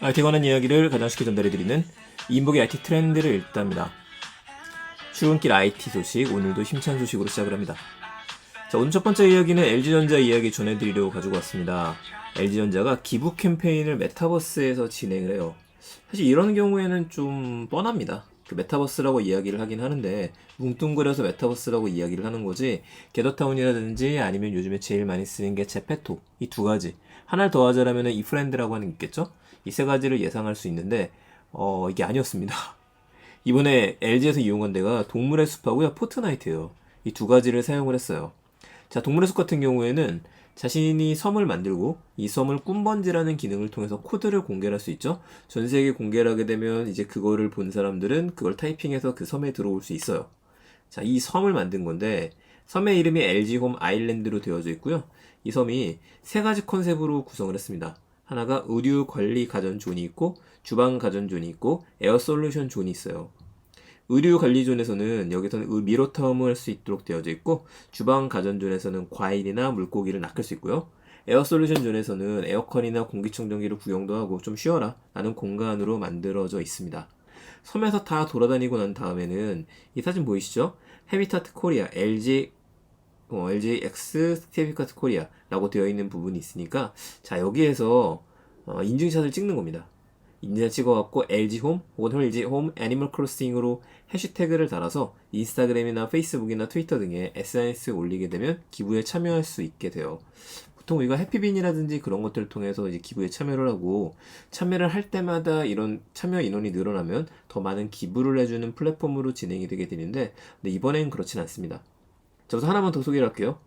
IT에 관한 이야기를 가장 쉽게 전달해드리는 인복의 IT 트렌드를 읽답니다. 출근길 IT 소식, 오늘도 힘찬 소식으로 시작을 합니다. 자, 오늘 첫 번째 이야기는 LG전자 이야기 전해드리려고 가지고 왔습니다. LG전자가 기부 캠페인을 메타버스에서 진행을 해요. 사실 이런 경우에는 좀 뻔합니다. 그 메타버스라고 이야기를 하긴 하는데 뭉뚱그려서 메타버스라고 이야기를 하는 거지 게더타운이라든지 아니면 요즘에 제일 많이 쓰는 게 제페토 이 두 가지 하나를 더 하자라면 이 프렌드라고 하는 게 있겠죠? 이 세 가지를 예상할 수 있는데 어 이게 아니었습니다. 이번에 LG에서 이용한 데가 동물의 숲하고요 포트나이트예요. 이 두 가지를 사용을 했어요. 자 동물의 숲 같은 경우에는 자신이 섬을 만들고 이 섬을 꿈번지라는 기능을 통해서 코드를 공개할 수 있죠. 전 세계 공개를 하게 되면 이제 그거를 본 사람들은 그걸 타이핑해서 그 섬에 들어올 수 있어요. 자, 이 섬을 만든 건데 섬의 이름이 LG홈 아일랜드로 되어져 있고요. 이 섬이 세 가지 컨셉으로 구성을 했습니다. 하나가 의류 관리 가전 존이 있고 주방 가전 존이 있고 에어 솔루션 존이 있어요. 의류 관리존에서는 여기서는 의- 미로타움을 할수 있도록 되어져 있고 주방 가전존에서는 과일이나 물고기를 낚을 수 있고요. 에어 솔루션 존에서는 에어컨이나 공기청정기를 구경도 하고 좀 쉬어라 라는 공간으로 만들어져 있습니다. 섬에서 다 돌아다니고 난 다음에는 이 사진 보이시죠? 헤비타트 코리아 LG 어, LGX 스테비카트 코리아라고 되어 있는 부분이 있으니까 자 여기에서 어, 인증샷을 찍는 겁니다. 인증 찍어갖고 LG홈 혹은 LG홈 애니멀 크로싱으로 해시태그를 달아서 인스타그램이나 페이스북이나 트위터 등의 SNS에 올리게 되면 기부에 참여할 수 있게 돼요. 보통 우리가 해피빈이라든지 그런 것들을 통해서 이제 기부에 참여를 하고 참여를 할 때마다 이런 참여 인원이 늘어나면 더 많은 기부를 해주는 플랫폼으로 진행이 되게 되는데 근데 이번엔 그렇진 않습니다. 자, 우선 하나만 더 소개를 할게요.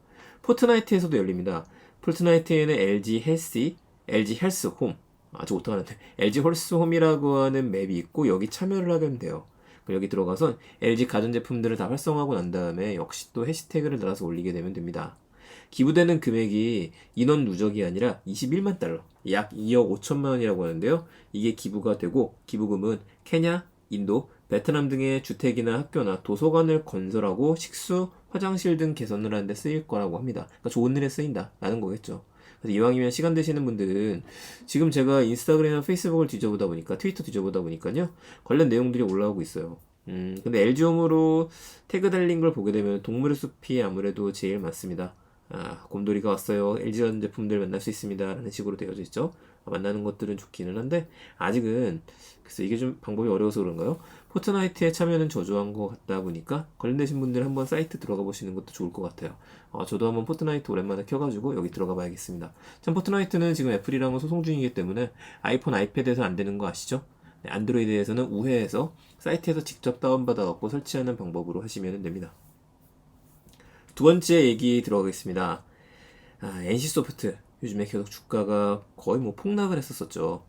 포트나이트에서도 열립니다. 포트나이트에는 LG 헬스, LG 헬스 홈, 아주 못하는데 LG 홀스 홈이라고 하는 맵이 있고 여기 참여를 하면 돼요. 여기 들어가서 LG 가전제품들을 다 활성화하고 난 다음에 역시 또 해시태그를 달아서 올리게 되면 됩니다. 기부되는 금액이 인원 누적이 아니라 21만 달러, 약 2억 5천만 원이라고 하는데요. 이게 기부가 되고 기부금은 케냐, 인도, 베트남 등의 주택이나 학교나 도서관을 건설하고 식수, 화장실 등 개선을 하는 데 쓰일 거라고 합니다. 그러니까 좋은 일에 쓰인다라는 거겠죠. 그래서 이왕이면 시간 되시는 분들은 지금 제가 인스타그램이나 페이스북을 뒤져보다 보니까 트위터 뒤져보다 보니까요 관련 내용들이 올라오고 있어요. 음 근데 LG홈으로 태그 달린 걸 보게 되면 동물의 숲이 아무래도 제일 많습니다. 아 곰돌이가 왔어요. LG전 제품들 만날 수 있습니다 라는 식으로 되어져 있죠. 아, 만나는 것들은 좋기는 한데 아직은 그래서 이게 좀 방법이 어려워서 그런가요? 포트나이트에 참여는 저조한 것 같다 보니까 관련되신 분들 한번 사이트 들어가 보시는 것도 좋을 것 같아요. 어, 저도 한번 포트나이트 오랜만에 켜가지고 여기 들어가 봐야겠습니다. 참 포트나이트는 지금 애플이랑은 소송 중이기 때문에 아이폰, 아이패드에서 안 되는 거 아시죠? 네, 안드로이드에서는 우회해서 사이트에서 직접 다운받아 갖고 설치하는 방법으로 하시면 됩니다. 두 번째 얘기 들어가겠습니다. 아, NC소프트 요즘에 계속 주가가 거의 뭐 폭락을 했었었죠.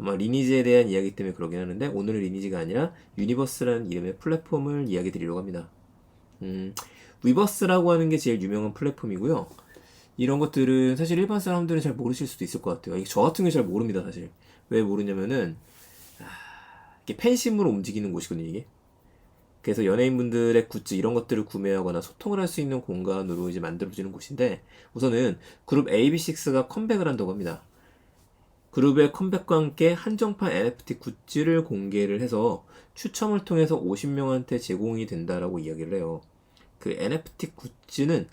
아마 리니지에 대한 이야기 때문에 그러긴 하는데 오늘은 리니지가 아니라 유니버스라는 이름의 플랫폼을 이야기 드리려고 합니다. 음, 위버스라고 하는 게 제일 유명한 플랫폼이고요. 이런 것들은 사실 일반 사람들은 잘 모르실 수도 있을 것 같아요. 저 같은 게잘 모릅니다, 사실. 왜 모르냐면은 아, 이게 팬심으로 움직이는 곳이거든요, 이게. 그래서 연예인분들의 굿즈 이런 것들을 구매하거나 소통을 할 수 있는 공간으로 이제 만들어지는 곳인데 우선은 그룹 AB6IX가 컴백을 한다고 합니다. 그룹의 컴백과 함께 한정판 NFT 굿즈를 공개를 해서 추첨을 통해서 50명한테 제공이 된다라고 이야기를 해요. 그 NFT 굿즈는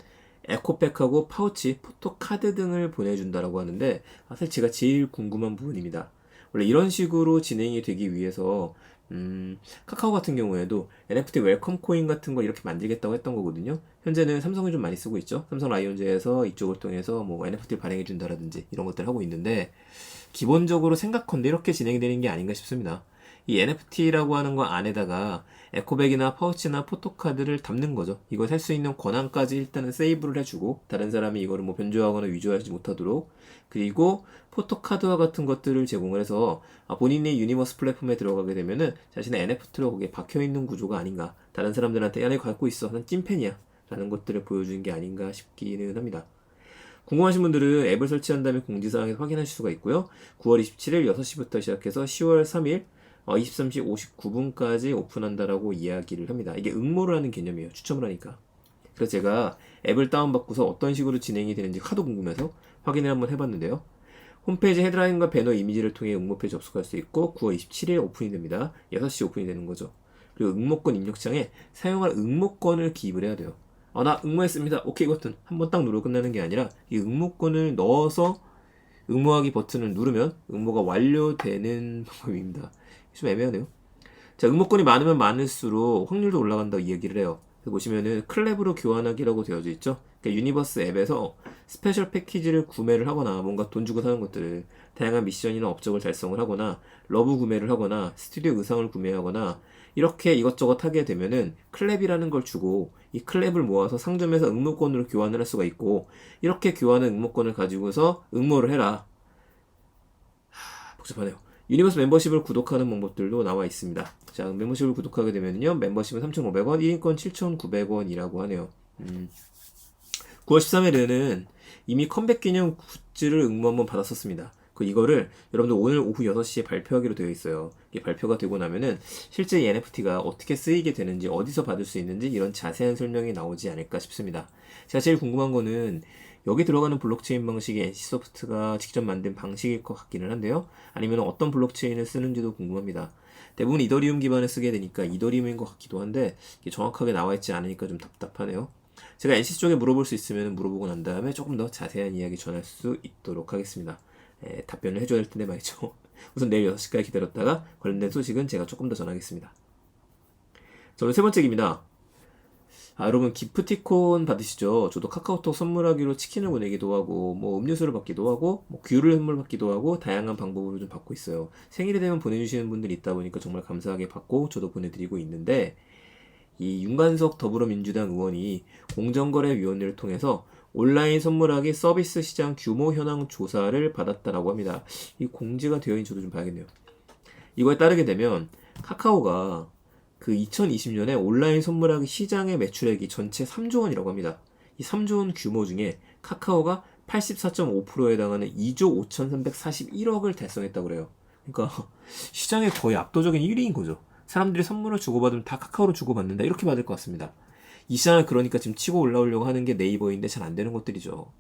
에코백하고 파우치, 포토카드 등을 보내준다라고 하는데 사실 제가 제일 궁금한 부분입니다. 원래 이런 식으로 진행이 되기 위해서 음, 카카오 같은 경우에도 NFT 웰컴 코인 같은 거 이렇게 만들겠다고 했던 거거든요. 현재는 삼성이 좀 많이 쓰고 있죠. 삼성 라이온즈에서 이쪽을 통해서 뭐 NFT 발행해 준다라든지 이런 것들 하고 있는데 기본적으로 생각컨대 이렇게 진행되는 게 아닌가 싶습니다. 이 NFT라고 하는 거 안에다가 에코백이나 파우치나 포토카드를 담는 거죠. 이걸 살 수 있는 권한까지 일단은 세이브를 해주고 다른 사람이 이거를 뭐 변조하거나 위조하지 못하도록 그리고 포토카드와 같은 것들을 제공을 해서 아, 본인의 유니버스 플랫폼에 들어가게 되면은 자신의 NFT로 거기에 박혀 있는 구조가 아닌가. 다른 사람들한테 야, 내가 갖고 있어. 난 찐팬이야. 라는 것들을 보여주는 게 아닌가 싶기는 합니다. 궁금하신 분들은 앱을 설치한 다음에 공지사항에서 확인하실 수가 있고요. 9월 27일 6시부터 시작해서 10월 3일 어, 23시 59분까지 오픈한다라고 이야기를 합니다. 이게 응모를 하는 개념이에요. 추첨을 하니까. 그래서 제가 앱을 다운받고서 어떤 식으로 진행이 되는지 하도 궁금해서 확인을 한번 해봤는데요. 홈페이지 헤드라인과 배너 이미지를 통해 응모표에 접속할 수 있고 9월 27일 오픈이 됩니다. 6시 오픈이 되는 거죠. 그리고 응모권 입력창에 사용할 응모권을 기입을 해야 돼요. 아, 나 응모했습니다. 오케이 버튼 한 번 딱 누르고 끝나는 게 아니라 이 응모권을 넣어서 응모하기 버튼을 누르면 응모가 완료되는 방법입니다. 좀 애매하네요. 자, 응모권이 많으면 많을수록 확률도 올라간다고 이야기를 해요. 그래서 보시면은 클랩으로 교환하기라고 되어져 있죠. 그러니까 유니버스 앱에서 스페셜 패키지를 구매를 하거나 뭔가 돈 주고 사는 것들을 다양한 미션이나 업적을 달성을 하거나 러브 구매를 하거나 스튜디오 의상을 구매하거나 이렇게 이것저것 하게 되면은 클랩이라는 걸 주고 이 클랩을 모아서 상점에서 응모권으로 교환을 할 수가 있고 이렇게 교환한 응모권을 가지고서 응모를 해라. 하, 복잡하네요. 유니버스 멤버십을 구독하는 방법들도 나와 있습니다. 자, 멤버십을 구독하게 되면요. 멤버십은 3,500원, 1인권 7,900원이라고 하네요. 음. 9월 13일에는 이미 컴백 기념 굿즈를 응모 한번 받았었습니다. 그 이거를 여러분들 오늘 오후 6시에 발표하기로 되어 있어요. 이게 발표가 되고 나면은 실제 이 NFT가 어떻게 쓰이게 되는지 어디서 받을 수 있는지 이런 자세한 설명이 나오지 않을까 싶습니다. 제가 제일 궁금한 거는 여기 들어가는 블록체인 방식이 NC소프트가 직접 만든 방식일 것 같기는 한데요. 아니면 어떤 블록체인을 쓰는지도 궁금합니다. 대부분 이더리움 기반을 쓰게 되니까 이더리움인 것 같기도 한데 정확하게 나와 있지 않으니까 좀 답답하네요. 제가 NC 쪽에 물어볼 수 있으면 물어보고 난 다음에 조금 더 자세한 이야기 전할 수 있도록 하겠습니다. 에, 답변을 해줘야 될 텐데 말이죠. 우선 내일 6시까지 기다렸다가 관련된 소식은 제가 조금 더 전하겠습니다. 자, 오늘 세 번째 기입니다. 아, 여러분 기프티콘 받으시죠? 저도 카카오톡 선물하기로 치킨을 보내기도 하고 뭐 음료수를 받기도 하고 뭐 귤을 선물 받기도 하고 다양한 방법으로 좀 받고 있어요. 생일이 되면 보내주시는 분들이 있다 보니까 정말 감사하게 받고 저도 보내드리고 있는데 이 윤관석 더불어민주당 의원이 공정거래위원회를 통해서 온라인 선물하기 서비스 시장 규모 현황 조사를 받았다라고 합니다. 이 공지가 되어 있는 저도 좀 봐야겠네요. 이거에 따르게 되면 카카오가 그 2020년에 온라인 선물하기 시장의 매출액이 전체 3조 원이라고 합니다. 이 3조 원 규모 중에 카카오가 84.5%에 해당하는 2조 5,341억을 달성했다고 그래요. 그러니까 시장의 거의 압도적인 1위인 거죠. 사람들이 선물을 주고받으면 다 카카오로 주고받는다 이렇게 받을 것 같습니다. 이 시장을 그러니까 지금 치고 올라오려고 하는 게 네이버인데 잘 안 되는 것들이죠.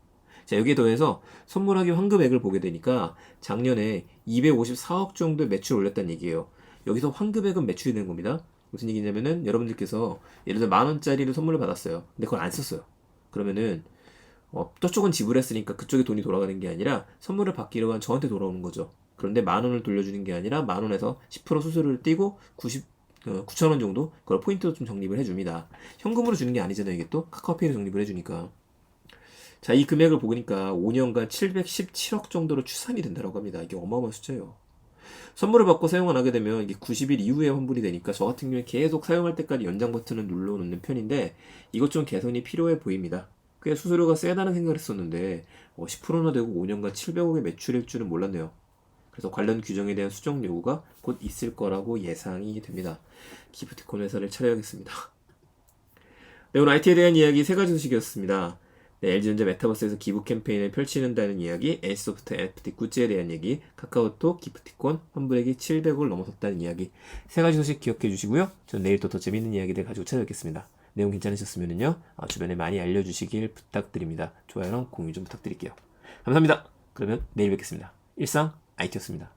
자, 여기에 더해서 선물하기 환급액을 보게 되니까 작년에 254억 정도 매출 올렸다는 얘기예요. 여기서 환급액은 매출이 되는 겁니다. 무슨 얘기냐면은 여러분들께서 예를 들어 만 원짜리를 선물을 받았어요. 근데 그걸 안 썼어요. 그러면은 어, 저쪽은 지불했으니까 그쪽에 돈이 돌아가는 게 아니라 선물을 받기로 한 저한테 돌아오는 거죠. 그런데 만 원을 돌려주는 게 아니라 만 원에서 10% 수수료를 떼고 90 어, 9천 원 정도 그걸 포인트로 좀 적립을 해줍니다. 현금으로 주는 게 아니잖아요. 이게 또 카카오페이로 적립을 해주니까. 자, 이 금액을 보니까 5년간 717억 정도로 추산이 된다고 합니다. 이게 어마어마한 숫자예요. 선물을 받고 사용을 하게 되면 이게 90일 이후에 환불이 되니까 저 같은 경우에 계속 사용할 때까지 연장 버튼을 눌러 놓는 편인데 이것 좀 개선이 필요해 보입니다. 꽤 수수료가 세다는 생각을 했었는데 어, 10%나 되고 5년간 700억의 매출일 줄은 몰랐네요. 그래서 관련 규정에 대한 수정 요구가 곧 있을 거라고 예상이 됩니다. 기프티콘 회사를 차려야겠습니다. 네, 오늘 IT에 대한 이야기 세 가지 소식이었습니다. 네, LG전자 메타버스에서 기부 캠페인을 펼치는다는 이야기, N소프트 NFT 굿즈에 대한 얘기, 카카오톡 기프티콘 환불액이 700을 넘어섰다는 이야기 세 가지 소식 기억해 주시고요. 저는 내일 또 더 재밌는 이야기들 가지고 찾아뵙겠습니다. 내용 괜찮으셨으면요 아, 주변에 많이 알려주시길 부탁드립니다. 좋아요랑 공유 좀 부탁드릴게요. 감사합니다. 그러면 내일 뵙겠습니다. 일상 IT였습니다.